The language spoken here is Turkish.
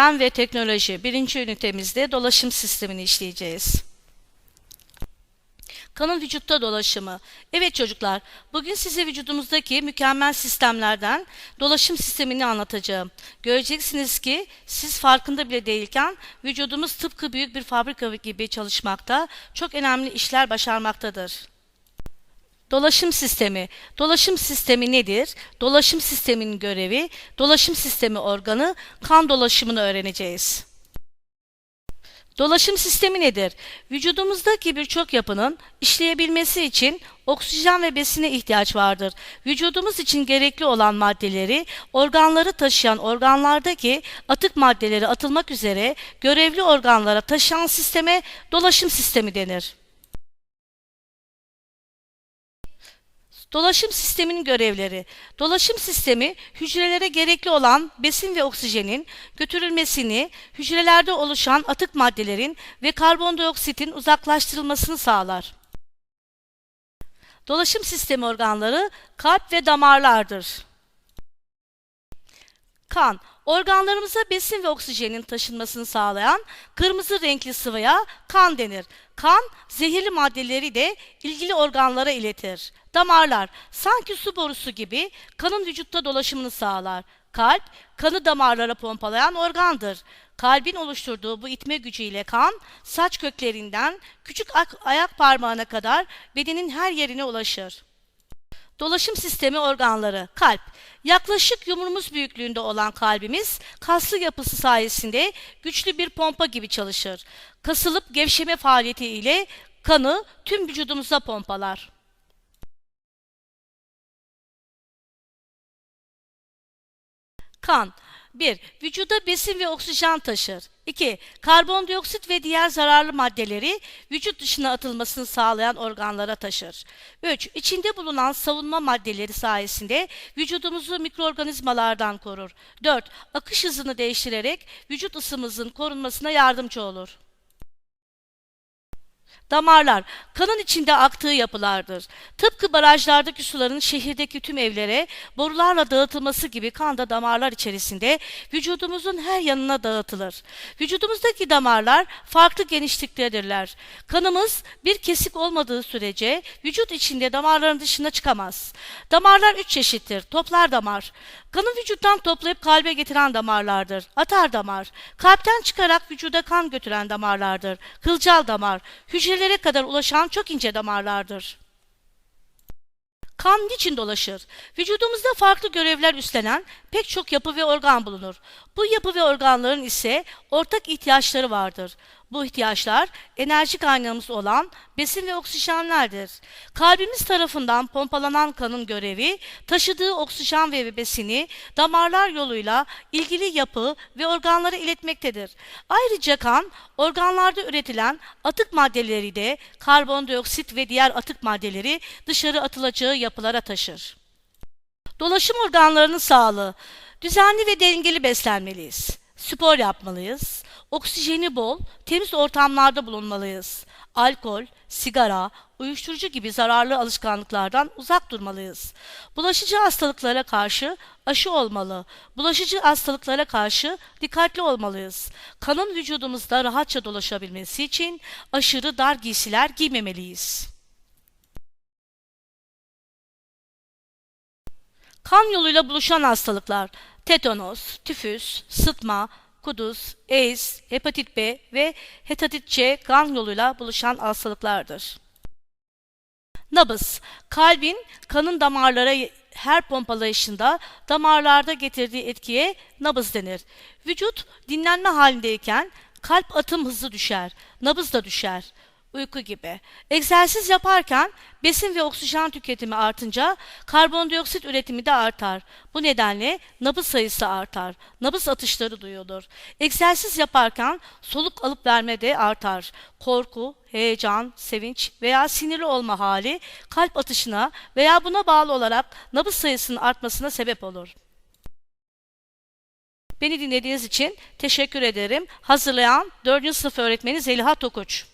Fen ve Teknoloji birinci ünitemizde dolaşım sistemini işleyeceğiz. Kanın vücutta dolaşımı. Evet çocuklar, bugün size vücudumuzdaki mükemmel sistemlerden dolaşım sistemini anlatacağım. Göreceksiniz ki siz farkında bile değilken vücudumuz tıpkı büyük bir fabrika gibi çalışmakta, çok önemli işler başarmaktadır. Dolaşım sistemi. Dolaşım sistemi nedir? Dolaşım sisteminin görevi, dolaşım sistemi organı, kan dolaşımını öğreneceğiz. Dolaşım sistemi nedir? Vücudumuzdaki birçok yapının işleyebilmesi için oksijen ve besine ihtiyaç vardır. Vücudumuz için gerekli olan maddeleri, organları taşıyan organlardaki atık maddeleri atılmak üzere görevli organlara taşıyan sisteme dolaşım sistemi denir. Dolaşım sisteminin görevleri. Dolaşım sistemi hücrelere gerekli olan besin ve oksijenin götürülmesini, hücrelerde oluşan atık maddelerin ve karbondioksitin uzaklaştırılmasını sağlar. Dolaşım sistemi organları kalp ve damarlardır. Kan, organlarımıza besin ve oksijenin taşınmasını sağlayan kırmızı renkli sıvıya kan denir. Kan, zehirli maddeleri de ilgili organlara iletir. Damarlar, sanki su borusu gibi kanın vücutta dolaşımını sağlar. Kalp, kanı damarlara pompalayan organdır. Kalbin oluşturduğu bu itme gücüyle kan, saç köklerinden küçük ak- ayak parmağına kadar bedenin her yerine ulaşır. Dolaşım sistemi organları, kalp. Yaklaşık yumruğumuz büyüklüğünde olan kalbimiz kaslı yapısı sayesinde güçlü bir pompa gibi çalışır. Kasılıp gevşeme faaliyeti ile kanı tüm vücudumuza pompalar. Kan 1. Vücuda besin ve oksijen taşır. 2. Karbondioksit ve diğer zararlı maddeleri vücut dışına atılmasını sağlayan organlara taşır. 3. İçinde bulunan savunma maddeleri sayesinde vücudumuzu mikroorganizmalardan korur. 4. Akış hızını değiştirerek vücut ısımızın korunmasına yardımcı olur. Damarlar, kanın içinde aktığı yapılardır. Tıpkı barajlardaki suların şehirdeki tüm evlere borularla dağıtılması gibi kan da damarlar içerisinde vücudumuzun her yanına dağıtılır. Vücudumuzdaki damarlar farklı genişliktedirler. Kanımız bir kesik olmadığı sürece vücut içinde damarların dışına çıkamaz. Damarlar üç çeşittir. Toplar damar. Kanı vücuttan toplayıp kalbe getiren damarlardır. Atar damar. Kalpten çıkarak vücuda kan götüren damarlardır. Kılcal damar. Hücrelere kadar ulaşan çok ince damarlardır. Kan niçin dolaşır? Vücudumuzda farklı görevler üstlenen pek çok yapı ve organ bulunur. Bu yapı ve organların ise ortak ihtiyaçları vardır. Bu ihtiyaçlar enerji kaynağımız olan besin ve oksijenlerdir. Kalbimiz tarafından pompalanan kanın görevi taşıdığı oksijen ve besini damarlar yoluyla ilgili yapı ve organlara iletmektedir. Ayrıca kan organlarda üretilen atık maddeleri de karbondioksit ve diğer atık maddeleri dışarı atılacağı yapılara taşır. Dolaşım organlarının sağlığı. Düzenli ve dengeli beslenmeliyiz. Spor yapmalıyız. Oksijeni bol, temiz ortamlarda bulunmalıyız. Alkol, sigara, uyuşturucu gibi zararlı alışkanlıklardan uzak durmalıyız. Bulaşıcı hastalıklara karşı aşı olmalı. Bulaşıcı hastalıklara karşı dikkatli olmalıyız. Kanın vücudumuzda rahatça dolaşabilmesi için aşırı dar giysiler giymemeliyiz. Kan yoluyla buluşan hastalıklar tetanos, tifüs, sıtma, kuduz, AIDS, hepatit B ve hepatit C kan yoluyla buluşan hastalıklardır. Nabız, kalbin kanın damarlara her pompalayışında damarlarda getirdiği etkiye nabız denir. Vücut dinlenme halindeyken kalp atım hızı düşer, nabız da düşer. Uyku gibi. Egzersiz yaparken besin ve oksijen tüketimi artınca karbondioksit üretimi de artar. Bu nedenle nabız sayısı artar. Nabız atışları duyulur. Egzersiz yaparken soluk alıp verme de artar. Korku, heyecan, sevinç veya sinirli olma hali kalp atışına veya buna bağlı olarak nabız sayısının artmasına sebep olur. Beni dinlediğiniz için teşekkür ederim. Hazırlayan 4. sınıf öğretmeni Zeliha Tokuç.